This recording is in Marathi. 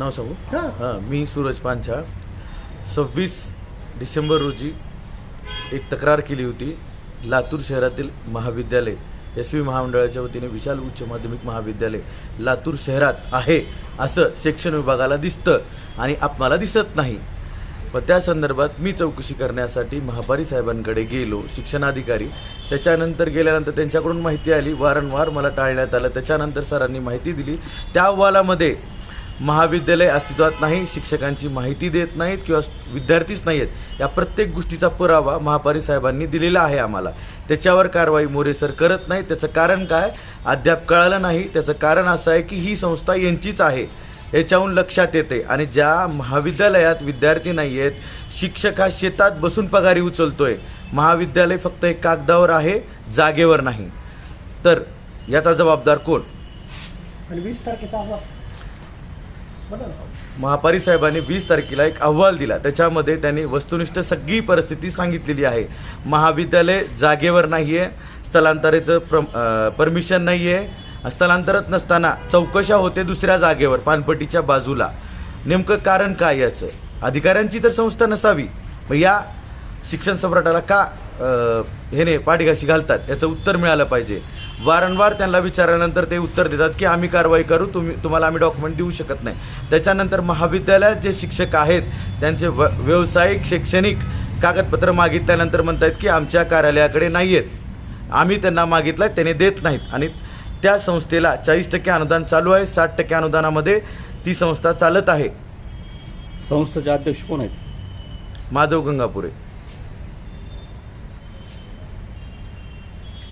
नाव सांगू? हां. हां मी सूरज पांचाळ. सव्वीस डिसेंबर रोजी एक तक्रार केली होती लातूर शहरातील महाविद्यालय एस व्ही महामंडळाच्या वतीने विशाल उच्च माध्यमिक महाविद्यालय लातूर शहरात आहे असं शिक्षण विभागाला दिसतं आणि आपणाला दिसत नाही. पण त्या संदर्भात मी चौकशी करण्यासाठी महापारी साहेबांकडे गेलो शिक्षणाधिकारी. त्याच्यानंतर गेल्यानंतर त्यांच्याकडून माहिती आली वारंवार मला टाळण्यात आलं. त्याच्यानंतर सरांनी माहिती दिली. त्या अहवालामध्ये महाविद्यालय अस्तित्वात नाही शिक्षकांची माहिती देत नाहीत किंवा विद्यार्थीच नाही आहेत या प्रत्येक गोष्टीचा पुरावा महापारी साहेबांनी दिलेला आहे आम्हाला. त्याच्यावर कारवाई मोरे सर करत नाही त्याचं कारण काय? अद्याप कळालं नाही. त्याचं कारण असं आहे की ही संस्था यांचीच आहे. याच्याहून लक्षात येते. आणि ज्या महाविद्यालयात विद्यार्थी नाही आहेत शिक्षक हा शेतात बसून पगारी उचलतोय. महाविद्यालय फक्त एक कागदावर आहे जागेवर नाही. तर याचा जबाबदार कोण? वीस तारखेचा महापारी साहेबांनी वीस तारखेला एक अहवाल दिला. त्याच्यामध्ये त्यांनी वस्तुनिष्ठ सगळी परिस्थिती सांगितलेली आहे. महाविद्यालय जागेवर नाही आहे स्थलांतरेचं प्र परमिशन नाही आहे स्थलांतरत नसताना चौकशा होते दुसऱ्या जागेवर पानपट्टीच्या बाजूला. नेमकं कारण काय याचं? अधिकाऱ्यांची तर संस्था नसावी. मग या शिक्षण सम्राटाला का हेने पाठीघाशी घालतात? याचं उत्तर मिळालं पाहिजे. वारंवार त्यांना विचारल्यानंतर ते उत्तर देतात की आम्ही कारवाई करू तुम्ही तुम्हाला आम्ही डॉक्युमेंट देऊ शकत नाही. त्याच्यानंतर महाविद्यालयात जे शिक्षक आहेत त्यांचे व व्यावसायिक शैक्षणिक कागदपत्र मागितल्यानंतर म्हणतात की आमच्या कार्यालयाकडे नाही आहेत आम्ही त्यांना मागितलं त्याने देत नाहीत. आणि त्या संस्थेला चाळीस टक्के अनुदान चालू आहे साठ टक्के अनुदानामध्ये ती संस्था चालत आहे. संस्थेचे अध्यक्ष कोण आहेत? माधव गंगापुरे.